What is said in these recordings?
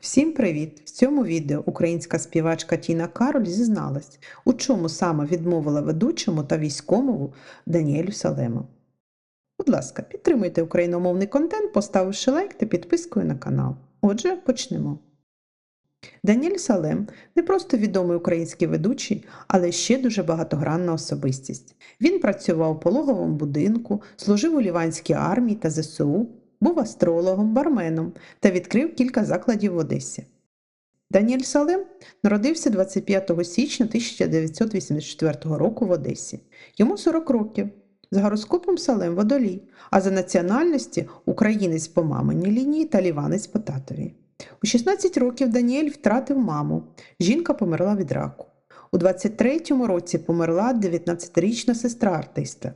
Всім привіт! В цьому відео українська співачка Тіна Кароль зізналась, у чому саме відмовила ведучому та військовому Даніелю Салему. Будь ласка, підтримуйте україномовний контент, поставивши лайк та підпискою на канал. Отже, почнемо. Даніель Салем не просто відомий український ведучий, але ще дуже багатогранна особистість. Він працював у пологовому будинку, служив у Ліванській армії та ЗСУ, був астрологом, барменом та відкрив кілька закладів в Одесі. Даніель Салем народився 25 січня 1984 року в Одесі. Йому 40 років. За гороскопом Салем водолій, а за національності українець по маминій лінії та ліванець по татовій. У 16 років Даніель втратив маму. Жінка померла від раку. У 23-му році померла 19-річна сестра артиста.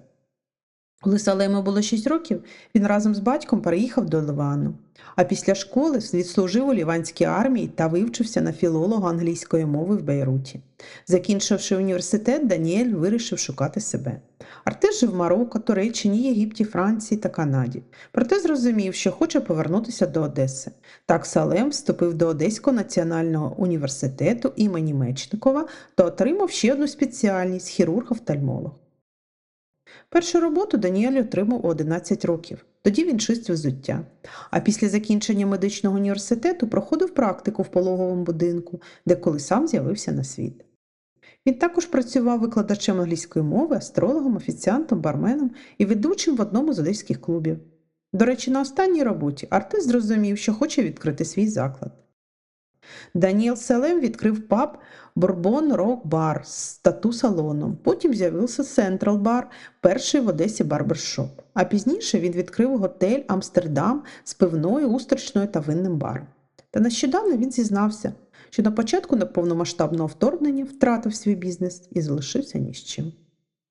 Коли Салему було 6 років, він разом з батьком переїхав до Ливану. А після школи відслужив у Ліванській армії та вивчився на філолога англійської мови в Бейруті. Закінчивши університет, Даніель вирішив шукати себе. Артист жив в Марокко, Туреччині, Єгипті, Франції та Канаді. Проте зрозумів, що хоче повернутися до Одеси. Так Салем вступив до Одеського національного університету імені Мечникова та отримав ще одну спеціальність хірург-офтальмолог. Першу роботу Даніель отримав у 11 років. Тоді він чистив взуття. А після закінчення медичного університету проходив практику в пологовому будинку, де коли сам з'явився на світ. Він також працював викладачем англійської мови, астрологом, офіціантом, барменом і ведучим в одному з одеських клубів. До речі, на останній роботі артист зрозумів, що хоче відкрити свій заклад. Даніел Селем відкрив паб Бурбон Рок Бар з тату-салоном. Потім з'явився Централ Бар, перший в Одесі барбершоп. А пізніше він відкрив готель Амстердам з пивною, устричною та винним баром. Та нещодавно він зізнався, що на початку повномасштабного вторгнення втратив свій бізнес і залишився ні з чим.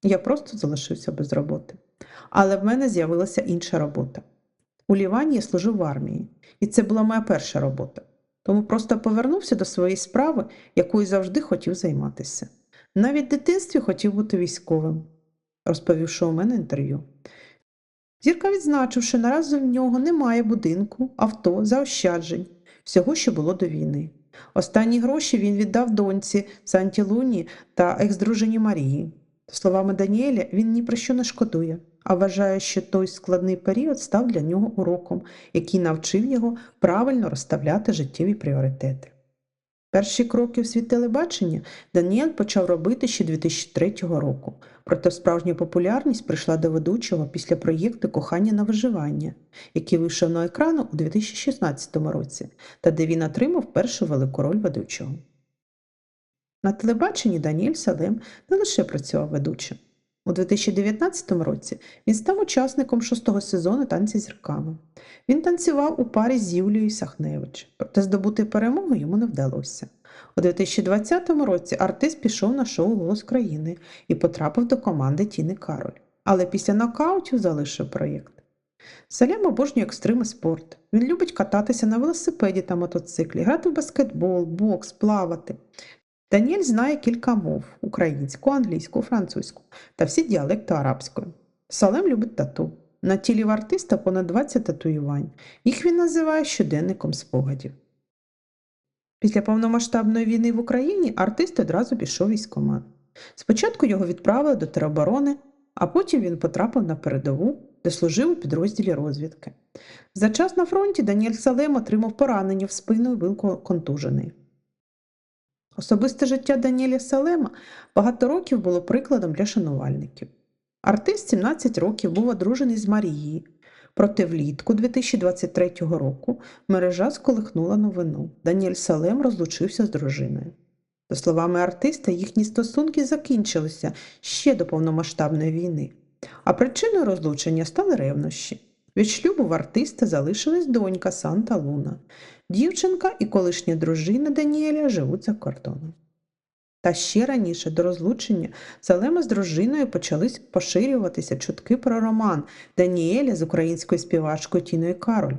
Я просто залишився без роботи. Але в мене з'явилася інша робота. У Лівані я служив в армії, і це була моя перша робота. Тому просто повернувся до своєї справи, якою завжди хотів займатися. Навіть в дитинстві хотів бути військовим, розповівши у мене інтерв'ю. Зірка відзначив, що наразі в нього немає будинку, авто, заощаджень, всього, що було до війни. Останні гроші він віддав доньці Санті Луні та екс-дружині Марії. Словами Даніеля, він ні про що не шкодує, а вважає, що той складний період став для нього уроком, який навчив його правильно розставляти життєві пріоритети. Перші кроки у світ телебачення Даніель почав робити ще 2003 року, проте справжня популярність прийшла до ведучого після проєкту Кохання на виживання, який вийшов на екрану у 2016 році, та де він отримав першу велику роль ведучого. На телебаченні Даніель Салем не лише працював ведучим. У 2019 році він став учасником шостого сезону танці зірками. Він танцював у парі з Юлією Сахневич, проте здобути перемогу йому не вдалося. У 2020 році артист пішов на шоу Голос країни і потрапив до команди Тіни Кароль, але після нокаутів залишив проєкт. Салям обожнює екстрим і спорт. Він любить кататися на велосипеді та мотоциклі, грати в баскетбол, бокс, плавати. Даніель знає кілька мов українську, англійську, французьку та всі діалекти арабської. Салем любить тату. На тілі в артиста понад 20 татуювань. Їх він називає щоденником спогадів. Після повномасштабної війни в Україні артист одразу пішов військомат. Спочатку його відправили до тероборони, а потім він потрапив на передову, де служив у підрозділі розвідки. За час на фронті Даніель Салем отримав поранення в спину і був контужений. Особисте життя Даніеля Салема багато років було прикладом для шанувальників. Артист 17 років був одружений з Марією, проте влітку 2023 року мережа сколихнула новину. Даніель Салем розлучився з дружиною. За словами артиста, їхні стосунки закінчилися ще до повномасштабної війни, а причиною розлучення стали ревнощі. Від шлюбу в артиста залишилась донька Санта Луна. Дівчинка і колишня дружина Даніеля живуть за кордоном. Та ще раніше до розлучення Салема з дружиною почали поширюватися чутки про роман Даніеля з українською співачкою Тіною Кароль.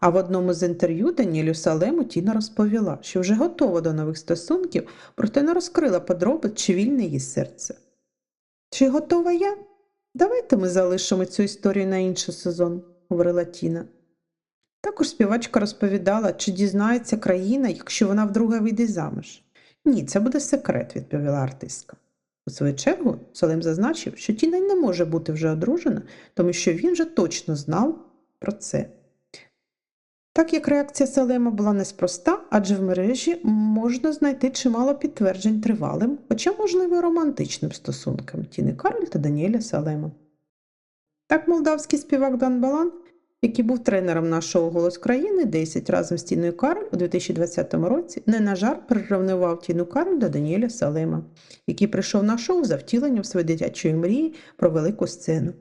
А в одному з інтерв'ю Даніелю Салему Тіна розповіла, що вже готова до нових стосунків, проте не розкрила подробиць, чи вільне її серце. Чи готова я? Давайте ми залишимо цю історію на інший сезон, говорила Тіна. Також співачка розповідала, чи дізнається країна, якщо вона вдруге вийде заміж. Ні, це буде секрет, відповіла артистка. У свою чергу Салим зазначив, що Тіна не може бути вже одружена, тому що він вже точно знав про це. Так як реакція Салема була неспроста, адже в мережі можна знайти чимало підтверджень тривалим, хоча, можливо, романтичним стосункам Тіни Кароль та Даніеля Салема. Так молдавський співак Дан Балан, який був тренером нашого «Голос країни» 10 разом з Тіною Кароль у 2020 році, не на жарт прирівнював Тіну Кароль до Даніеля Салема, який прийшов на шоу за втіленням своєї дитячої мрії про велику сцену.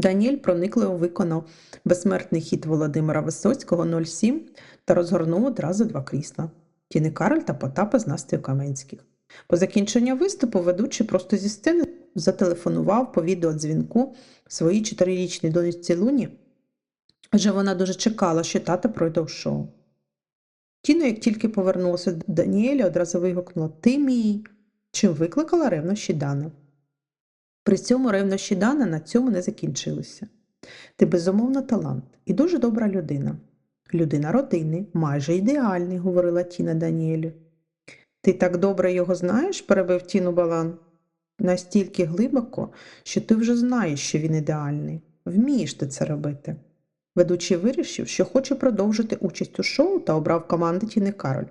Даніель проникливо виконав безсмертний хіт Володимира Висоцького 07 та розгорнув одразу два крісла Тіни Кароль та Потапа з Настею Каменських. По закінченню виступу ведучий просто зі сцени зателефонував по відеодзвінку своїй чотирирічній доньці Луні, адже вона дуже чекала, що тата пройде в шоу. Тіна, як тільки повернулася до Даніеля, одразу вигукнула Ти мій, чим викликала ревнощі Дана. При цьому ревнощі Дана на цьому не закінчилися. Ти безумовно талант і дуже добра людина. Людина родини, майже ідеальний, говорила Тіна Даніелю. Ти так добре його знаєш, перебив Тіну Балан. Настільки глибоко, що ти вже знаєш, що він ідеальний. Вмієш ти це робити. Ведучий вирішив, що хоче продовжити участь у шоу та обрав команди Тіни Кароль.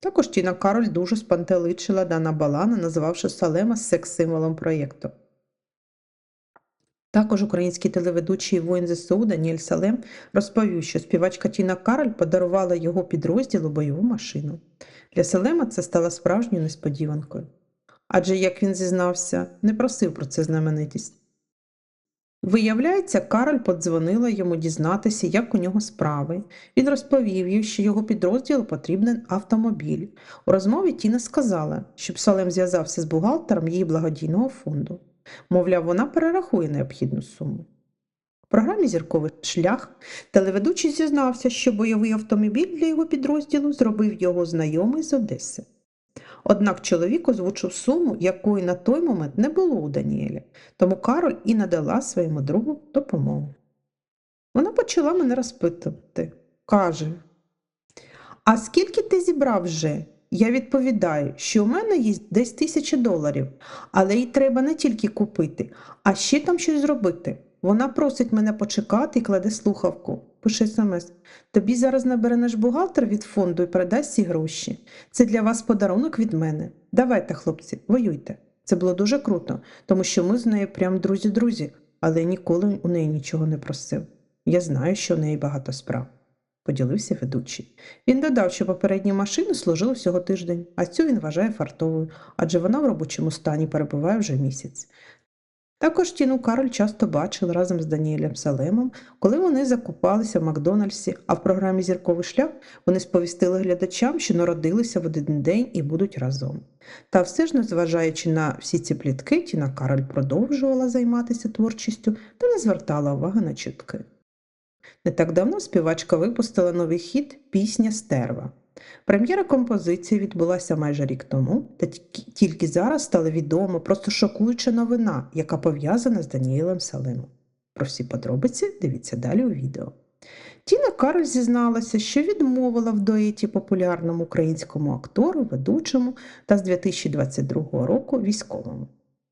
Також Тіна Кароль дуже спантеличила Дана Балана, називавши Салема секс-символом проєкту. Також український телеведучий воїн ЗСУ Даніель Салем розповів, що співачка Тіна Кароль подарувала його підрозділу бойову машину. Для Салема це стало справжньою несподіванкою. Адже, як він зізнався, не просив про це знаменитість. Виявляється, Кароль подзвонила йому дізнатися, як у нього справи. Він розповів їй, що його підрозділу потрібен автомобіль. У розмові Тіна сказала, щоб Салем зв'язався з бухгалтером її благодійного фонду. Мовляв, вона перерахує необхідну суму. У програмі Зірковий шлях телеведучий зізнався, що бойовий автомобіль для його підрозділу зробив його знайомий з Одеси. Однак чоловік озвучив суму, якої на той момент не було у Даніеля, тому Кароль і надала своєму другу допомогу. Вона почала мене розпитувати. Каже: А скільки ти зібрав вже? Я відповідаю, що у мене є десь тисяча доларів, але їй треба не тільки купити, а ще там щось зробити. Вона просить мене почекати і кладе слухавку. Пише смс. Тобі зараз набере наш бухгалтер від фонду і передасть ці гроші. Це для вас подарунок від мене. Давайте, хлопці, воюйте. Це було дуже круто, тому що ми з нею прям друзі-друзі, але ніколи у неї нічого не просив. Я знаю, що у неї багато справ, поділився ведучий. Він додав, що попередню машину служили всього тиждень, а цю він вважає фартовою, адже вона в робочому стані перебуває вже місяць. Також Тіну Кароль часто бачили разом з Даніелем Салемом, коли вони закупалися в Макдональдсі, а в програмі Зірковий шлях вони сповістили глядачам, що народилися в один день і будуть разом. Та все ж, незважаючи на всі ці плітки, Тіна Кароль продовжувала займатися творчістю та не звертала уваги на чутки. Не так давно співачка випустила новий хіт Пісня Стерва. Прем'єра композиції відбулася майже рік тому, та тільки- зараз стала відома просто шокуюча новина, яка пов'язана з Даніелем Салимом. Про всі подробиці дивіться далі у відео. Тіна Кароль зізналася, що відмовила в дуеті популярному українському актору, ведучому та з 2022 року військовому.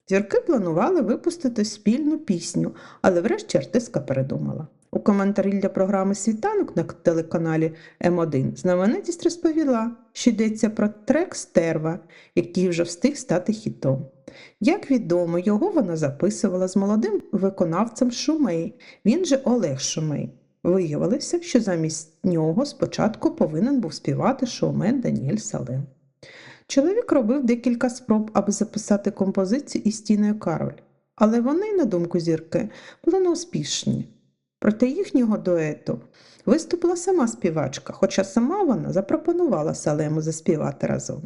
Зірки планували випустити спільну пісню, але врешті артистка передумала. У коментарі для програми Світанок на телеканалі М1 знаменитість розповіла, що йдеться про трек Стерва, який вже встиг стати хітом. Як відомо, його вона записувала з молодим виконавцем Шумей, він же Олег Шумей. Виявилося, що замість нього спочатку повинен був співати шоумен Даніель Салем. Чоловік робив декілька спроб, аби записати композицію із Тіною Кароль, але вони, на думку зірки, були неуспішні. Проти їхнього дуету виступила сама співачка, хоча сама вона запропонувала Салему заспівати разом.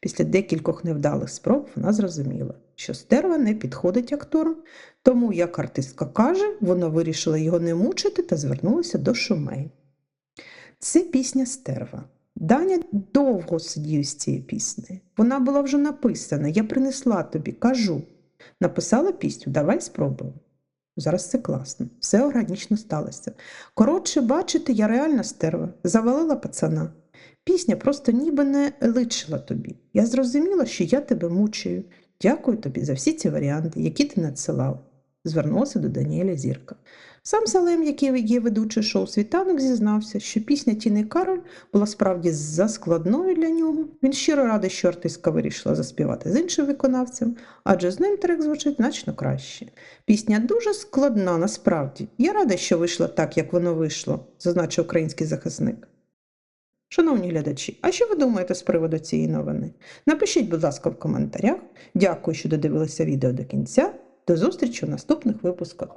Після декількох невдалих спроб вона зрозуміла, що стерва не підходить акторам, тому, як артистка каже, вона вирішила його не мучити та звернулася до Шумей. Це пісня стерва. Даня довго сидів з цією піснею. Вона була вже написана, я принесла тобі, кажу. Написала пісню, давай спробуємо. Зараз це класно, все органічно сталося. Коротше, бачите, я реальна стерва, завалила пацана. Пісня просто ніби не личила тобі. Я зрозуміла, що я тебе мучаю. Дякую тобі за всі ці варіанти, які ти надсилав. Звернувся до Даніеля Зірка. Сам Салем, який є ведучий шоу Світанок, зізнався, що пісня Тіни Кароль була справді заскладною для нього. Він щиро радий, що артистка вирішила заспівати з іншим виконавцем, адже з ним трек звучить значно краще. Пісня дуже складна, насправді. Я рада, що вийшло так, як воно вийшло, зазначив український захисник. Шановні глядачі, а що ви думаєте з приводу цієї новини? Напишіть, будь ласка, в коментарях. Дякую, що додивилися відео до кінця. До зустрічі у наступних випусках.